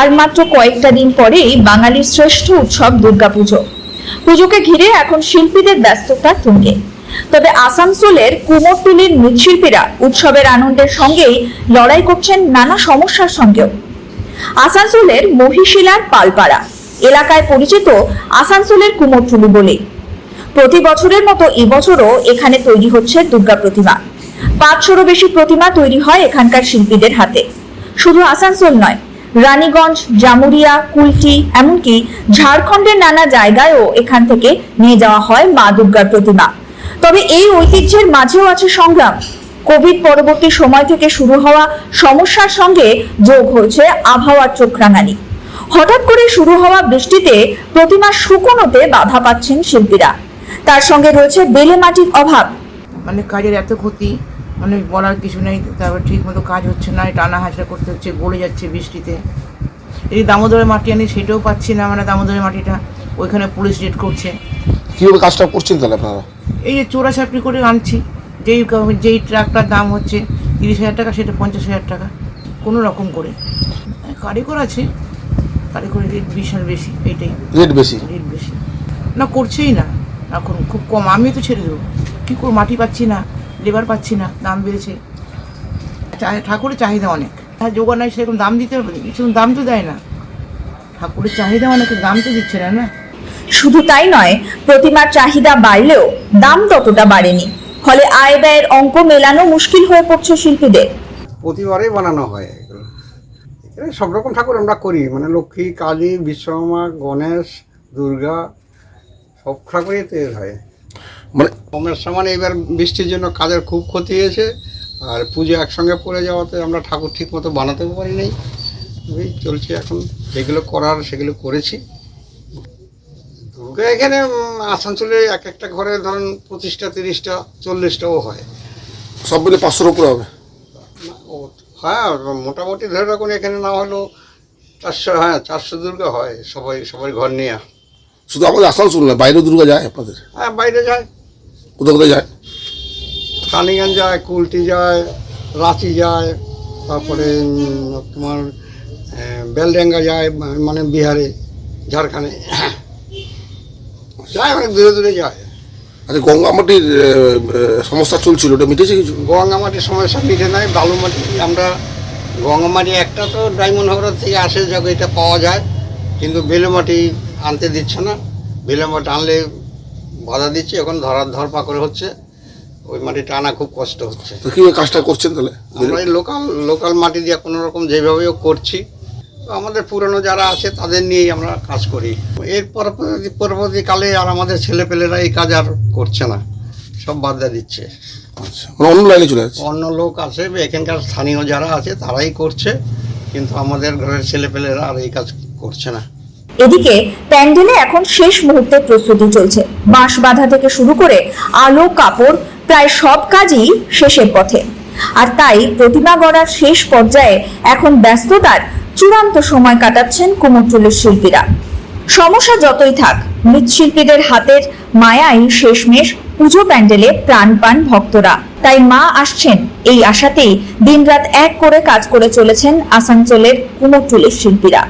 আর মাত্র কয়েকটা দিন পরেই বাঙালির শ্রেষ্ঠ উৎসব দুর্গাপুজো। পুজোকে ঘিরে এখন শিল্পীদের ব্যস্ততা তুঙ্গে। তবে আসানসোলের কুমোরটুলির মৃৎশিল্পীরা উৎসবের আনন্দের সঙ্গেই লড়াই করছেন নানা সমস্যার সঙ্গেও। আসানসোলের মহিশিলার পালপাড়া, এলাকায় পরিচিত আসানসোলের কুমোরটুলি বলে। প্রতি বছরের মতো এবছরও এখানে তৈরি হচ্ছে দুর্গা প্রতিমা। পাঁচশোরও বেশি প্রতিমা তৈরি হয় এখানকার শিল্পীদের হাতে। শুধু আসানসোল নয় রানীগঞ্জ, জামুরিয়া কুলটি এমনকি ঝাড়খণ্ডের নানা জায়গায়ও এখান থেকে নিয়ে যাওয়া হয় মা দুর্গার প্রতিমা। তবে এই ঐতিহ্যের মাঝেও আছে সংগ্রাম। কোভিড পরবর্তী সময় থেকে শুরু হওয়া সমস্যার সঙ্গে যোগ হয়েছে আবহাওয়ার চোখ রাঙানি হঠাৎ করে শুরু হওয়া বৃষ্টিতে প্রতিমা শুকনোতে বাধা পাচ্ছেন শিল্পীরা। তার সঙ্গে রয়েছে বেলে মাটির অভাব। মানে কাজের এত ক্ষতি মানে বলার কিছু নেই তারপর ঠিক মতো কাজ হচ্ছে না টানা হাঁচড়া করতে হচ্ছে গলে যাচ্ছে বৃষ্টিতে। এই দামোদরের মাটি আনি সেটাও পাচ্ছি না মানে দামোদরের মাটিটা ওইখানে পুলিশ রেড করছে। কীভাবে কাজটা করছেন তাহলে আপনারা? এই যে চোরা চাপড়ি করে আনছি যেই যেই ট্রাকটার দাম হচ্ছে তিরিশ হাজার টাকা সেটা পঞ্চাশ হাজার টাকা কোনো রকম করে। কারিগর আছে কারিগরের রেট বিশাল বেশি এইটাই। রেট বেশি? রেট বেশি। না করছেই না এখন খুব কম আমি তো ছেড়ে দেবো। কী করে মাটি পাচ্ছি না। লেবার পাচ্ছি না দাম বেড়েছে। ঠাকুরের চাহিদা অনেক। হ্যাঁ নাই সেরকম দাম দিতে হবে সেরকম দাম তো দেয় না। ঠাকুরের চাহিদা অনেক দাম তো দিচ্ছে না না? শুধু তাই নয় প্রতিমার চাহিদা বাড়লেও দাম ততটা বাড়েনি। ফলে আয় ব্যয়ের অঙ্ক মেলানো মুশকিল হয়ে পড়ছে শিল্পীদের। প্রতিবারেই বানানো হয়। এগুলো সব রকম ঠাকুর আমরা করি মানে লক্ষ্মী কালী বিশ্বকর্মা গণেশ দুর্গা সব ঠাকুরই তৈরি হয়। মানে কমের সমান এবার বৃষ্টির জন্য কাজের খুব ক্ষতি হয়েছে আর পুজো একসঙ্গে পড়ে যাওয়াতে আমরা ঠাকুর ঠিক মতো বানাতেও পারি নাই এই চলছে এখন যেগুলো করার সেগুলো করেছি। দুর্গা এখানে আসানসোলে এক একটা ঘরে ধরুন পঁচিশটা তিরিশটা চল্লিশটাও হয়। সব মিলে পাঁচশোর উপরে হবে? হ্যাঁ মোটামুটি ধরে রাখুন এখানে না হলেও চারশো হ্যাঁ চারশো দুর্গা হয় সবাই সবাই ঘর নিয়ে। শুধু আমাদের আসানসোল না বাইরেও দুর্গা যায় আপনাদের? হ্যাঁ বাইরে যায়। কোথাও কোথায় যায়? কালিগঞ্জ যায় কুলটি যায় রাঁচি যায় তারপরে তোমার বেলডেঙ্গা যায় মানে বিহারে ঝাড়খণ্ডে। যায় অনেক দূরে দূরে যায়। আচ্ছা গঙ্গামাটির সমস্যা চলছিল ওটা মিটেছে কিছু? গঙ্গামাটির সমস্যা মিটে নাই বালুমাটি আমরা গঙ্গামাটি একটা তো ডায়মন্ড হাবড়া থেকে আসে যখন এটা পাওয়া যায় কিন্তু বেলুমাটি আনতে দিচ্ছে না। বেলুমাটি আনলে বাধা দিচ্ছে এখন ধরার ধরপা করে হচ্ছে। ওই মাটিটা আনা খুব কষ্ট হচ্ছে। কীভাবে কাজটা করছেন তাহলে? আমরা লোকাল লোকাল মাটি দিয়ে কোনো রকম যেভাবেও করছি। আমাদের পুরনো যারা আছে তাদের নিয়েই আমরা কাজ করি। এর পরবর্তী পরবর্তীকালে আর আমাদের ছেলেপেলেরা এই কাজ আর করছে না। সব বাধা দিচ্ছে। আচ্ছা অন্য লাইনে চলে যাচ্ছে? অন্য লোক আছে এখানকার স্থানীয় যারা আছে তারাই করছে। কিন্তু আমাদের ঘরের ছেলেপেলেরা আর এই কাজ করছে না। এদিকে প্যান্ডেলে এখন শেষ মুহূর্তের প্রস্তুতি চলছে। বাঁশ বাঁধা থেকে শুরু করে আলো, কাপড়, প্রায় সব কাজই শেষের পথে। আর তাই প্রতিমা গড়ার শেষ পর্যায়ে এখন ব্যস্ততার চূড়ান্ত সময় কাটাচ্ছেন কুমোরটুলির শিল্পীরা। সমস্যা যতই থাক, মৃৎশিল্পীদের হাতের মায়াই শেষমেশ পুজো প্যান্ডেলে প্রাণ পান ভক্তরা। তাই মা আসছেন, এই আশাতেই দিনরাত এক করে কাজ করে চলেছেন আসানসোলের কুমোরটুলির শিল্পীরা।